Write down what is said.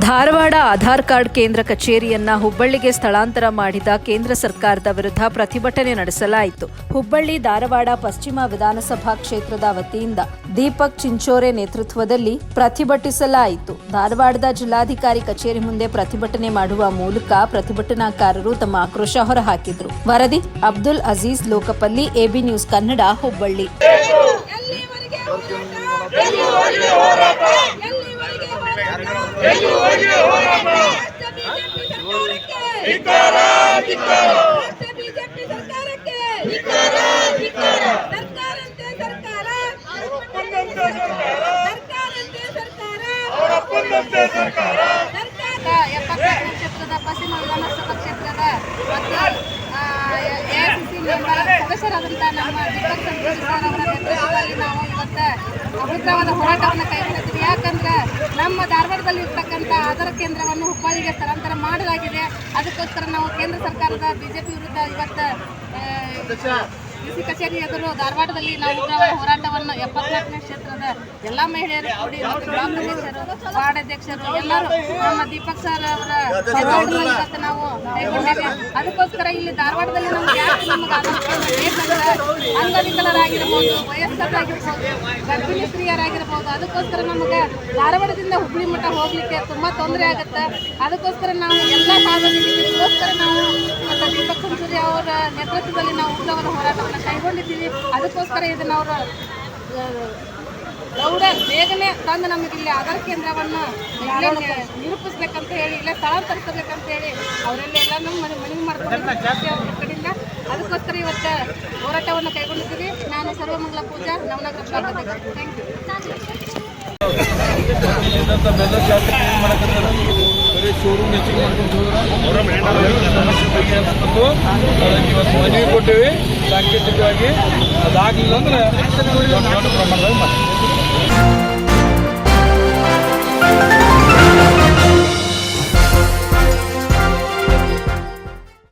Dharwad Aadhaar card ಕೇಂದ್ರ ಕಚೇರಿಯನ್ನ ಹುಬ್ಬಳ್ಳಿಗೆ ಸ್ಥಳಾಂತರ ಮಾಡಿದ ಕೇಂದ್ರ ಸರ್ಕಾರದ ವಿರುದ್ಧ ಪ್ರತಿಭಟನೆ ನಡೆಸಲಾಯಿತು. ಹುಬ್ಬಳ್ಳಿ, ಧಾರವಾಡ, ಪಶ್ಚಿಮ ವಿಧಾನಸಭಾ ಕ್ಷೇತ್ರದ ವತಿಯಿಂದ ದೀಪಕ್ ಚಿಂಚೋರೆ ನೇತೃತ್ವದಲ್ಲಿ ಪ್ರತಿಭಟಿಸಲಾಯಿತು. ಧಾರವಾಡದ ಜಿಲ್ಲಾಧಿಕಾರಿ ಕಚೇರಿ ಮುಂದೆ ಪ್ರತಿಭಟನೆ ಮಾಡುವ ಮೂಲಕ ಪ್ರತಿಭಟನಾಕಾರರು ತಮ್ಮ ಆಕ್ರೋಶ ಹೊರಹಾಕಿದ್ರು. ವರದಿ, ಅಬ್ದುಲ್ ಅಜೀಜ್ ಲೋಕಪಲ್ಲಿ, ಎಬಿ ನ್ಯೂಸ್ ಕನ್ನಡ, ಹುಬ್ಬಳ್ಳಿ. ಸದಸ್ಯರಾದಂಥ ನಮ್ಮ ದೀಪಕ್ ಸಂತೋಷ್ ನಾವು ಇವತ್ತು ಅಭಿಪ್ರಾಯವಾದ ಹೋರಾಟವನ್ನು ಕೈಗೊಂಡಿದ್ದೀವಿ ಯಾಕಂದ್ರೆ ನಮ್ಮ ಧಾರವಾಡದಲ್ಲಿ ಇರ್ತಕ್ಕಂಥ ಆಧಾರ ಕೇಂದ್ರವನ್ನು ಹುಬ್ಬಳ್ಳಿಗೆ ಸ್ಥಳಾಂತರ ಮಾಡಲಾಗಿದೆ. ಅದಕ್ಕೋಸ್ಕರ ನಾವು ಕೇಂದ್ರ ಸರ್ಕಾರದ, ಬಿಜೆಪಿ ವಿರುದ್ಧ ಇವತ್ತು ಕೃಷಿ ಕಚೇರಿ ಎದುರು ಧಾರವಾಡದಲ್ಲಿ ನಾವು ಹೋರಾಟವನ್ನು ಎಪ್ಪತ್ನಾಲ್ಕನೇ ಕ್ಷೇತ್ರದ ಎಲ್ಲ ಮಹಿಳೆಯರು ಕೂಡಿ ಬ್ಲಾಕ್ ಅಧ್ಯಕ್ಷರು ಎಲ್ಲರೂ ನಮ್ಮ ದೀಪಕ್ ಸರ್ ಅವರ ನಾವು ಕೈಗೊಂಡಿದ್ದೇವೆ. ಅದಕ್ಕೋಸ್ಕರ ಇಲ್ಲಿ ಧಾರವಾಡದಲ್ಲಿ ನಮ್ಗೆ ಯಾಕೆ ನಮ್ಗೆ ಅಂಗವಿಕಲರಾಗಿರ್ಬೋದು ವಯಸ್ಕರಾಗಿರ್ಬೋದು ಗರ್ಭಿಣಿ ಸ್ತ್ರೀಯರಾಗಿರ್ಬೋದು ಅದಕ್ಕೋಸ್ಕರ ನಮಗೆ ಧಾರವಾಡದಿಂದ ಹುಬ್ಬಳ್ಳಿ ಮಠ ಹೋಗ್ಲಿಕ್ಕೆ ತುಂಬಾ ತೊಂದರೆ ಆಗುತ್ತೆ. ಅದಕ್ಕೋಸ್ಕರ ನಾವು ಎಲ್ಲ ಸಾರ್ವಜನಿಕರಿಗೋಸ್ಕರ ನಾವು ಮತ್ತು ದೀಪಕ್ ಸಂಸೂರಿ ಅವರ ನೇತೃತ್ವದಲ್ಲಿ ನಾವು ಉಗ್ರವಾದ ಹೋರಾಟವನ್ನು ಕೈಗೊಂಡಿದ್ದೀವಿ. ಅದಕ್ಕೋಸ್ಕರ ಇದನ್ನು ಅವರು ದೌಡ ಬೇಗನೆ ತಂದು ನಮಗೆ ಇಲ್ಲಿ ಆಧಾರ್ ಕೇಂದ್ರವನ್ನು ನಿರೂಪಿಸ್ಬೇಕಂತ ಹೇಳಿ ಇಲ್ಲ ಸ್ಥಳಾಂತರಿಸಬೇಕಂತ ಹೇಳಿ ಅವರೆಲ್ಲ ನಮ್ಮ ಮನೆ ಮನವಿ ಕಡೆಯಿಂದ ಅದಕ್ಕೋಸ್ಕರ ಇವತ್ತು ಹೋರಾಟವನ್ನು ಕೈಗೊಂಡಿದ್ದೀವಿ. ನಾನು ಸರ್ವಮಂಗಲ ಪೂಜಾ, ನವನಗರ ಅಧ್ಯಕ್ಷ ಥ್ಯಾಂಕ್ ಯು ಶೋರೂಮ್ ಹೆಚ್ಚಿಗೆ ಮಾಡ್ಕೊಂಡು ಇವತ್ತು ಮನವಿ ಕೊಟ್ಟೇವಿ ಸಾಂಕೇತಿಕವಾಗಿ ಅದಾಗಲಿಲ್ಲ ಅಂದ್ರೆ ದೊಡ್ಡ ಮಾಡ್ತೀವಿ.